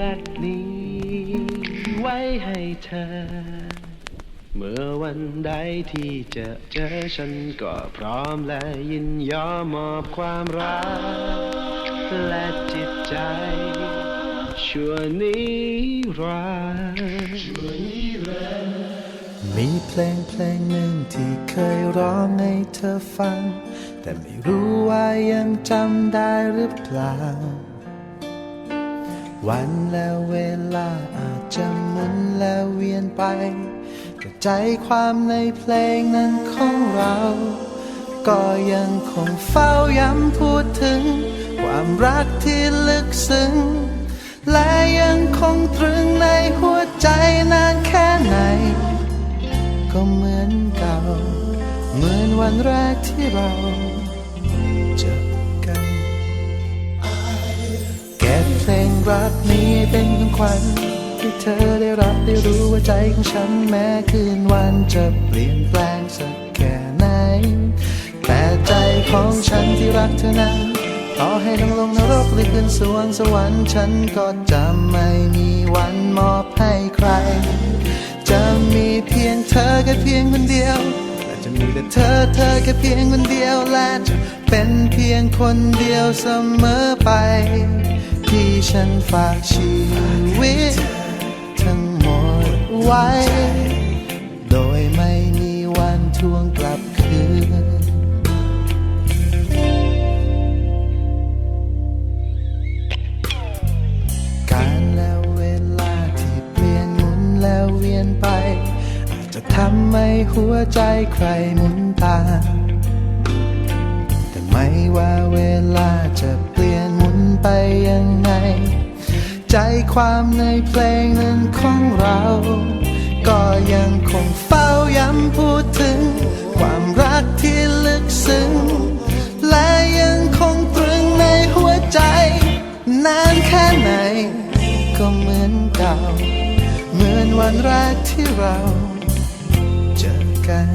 รักนี้ ไว้ให้เธอ เมื่อวันใดที่จะเจอฉันก็พร้อมและยินยอมมอบความรัก และจิตใจ ชั่วนิรันดร์มีเพลงเพลงหนึ่งที่เคยร้องให้เธอฟัง แต่ไม่รู้ว่ายังจำได้หรือเปล่า วันและเวลาอาจจะหมุนและเวียนไป แต่ใจความในเพลงนั้นของเรา ก็ยังคงเฝ้าย้ำพูดถึง ความรักที่ลึกซึ้ง และยังคงตรึงในหัวใจนานแค่ไหน ก็เหมือนเก่า เหมือนวันแรกที่เราเจอ รักนี้เป็นของขวัญให้เธอได้รับได้รู้ว่าใจของฉันแม้คืนวันจะเปลี่ยนแปลงสักแค่ไหน แต่ใจของฉันที่รักเธอนั้นต่อให้ต้องลงนรกหรือขึ้นสวงสวรรค์ฉันก็จะไม่มีวันมอบให้ใคร จะมีเพียงเธอแค่เพียงคนเดียว จะมีแต่เธอเธอแค่เพียงคนเดียวและจะเป็นเพียงคนเดียวเสมอไป ที่ฉันฝากชีวิตทั้งหมดไว้ ทำให้หัวใจใครหมุนตา แต่ไม่ว่าเวลาจะเปลี่ยนหมุนไปยังไง ใจความในเพลงนั้นของเรา ก็ยังคงเฝ้าย้ำพูดถึง ความรักที่ลึกซึ้ง และยังคงตรึงในหัวใจ นานแค่ไหน ก็เหมือนเก่า เหมือนวันแรกที่เรา กัน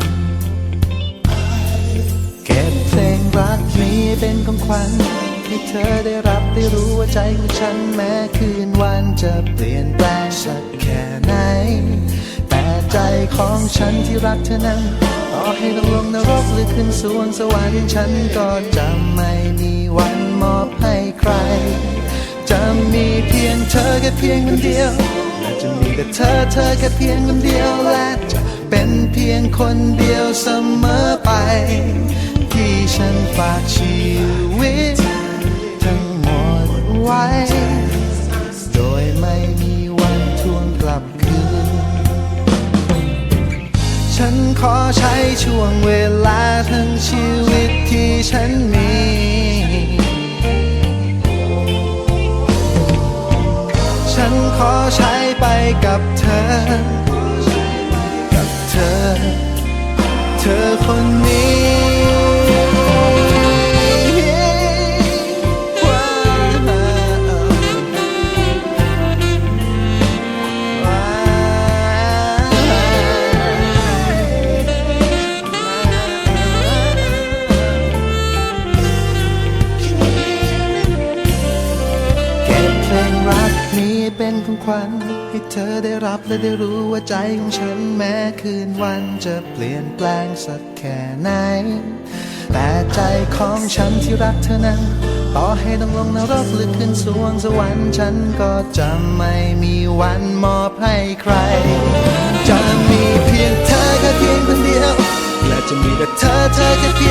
เก็บเพลงรักนี้เป็นของขวัญให้เธอได้รับได้รู้ว่าใจของฉันแม้คืนวันจะเปลี่ยนแปลงสักแค่ไหน แต่ใจของฉันที่รักเธอนั้นต่อให้ต้องลงนรกหรือขึ้นสวงสวรรค์ฉันก็จะไม่มีวันมอบให้ใคร จะมีเพียงเธอแค่เพียงคนเดียวและจะมีแต่เธอเธอแค่เพียงคนเดียวและจะ เป็นเพียงคนเดียวเสมอไป ที่ฉันฝากชีวิต ทั้งหมดไว้ โดยไม่มีวันทวงกลับคืน ฉันขอใช้ช่วงเวลาทั้งชีวิตที่ฉันมีฉันขอใช้ไปกับเธอ เธอคนนี้ ขวัญให้เธอได้รับและได้รู้ว่าใจของฉันแม้คืนวันจะเปลี่ยนแปลงสักแค่ไหน แต่ใจของฉันที่รักเธอนั้น ต่อให้ต้องลงนรกหรือขึ้นสวงสวรรค์ฉันก็จะไม่มีวันมอบให้ใคร จะมีเพียงเธอแค่เพียงคนเดียว และจะมีแต่เธอเธอแค่เพียง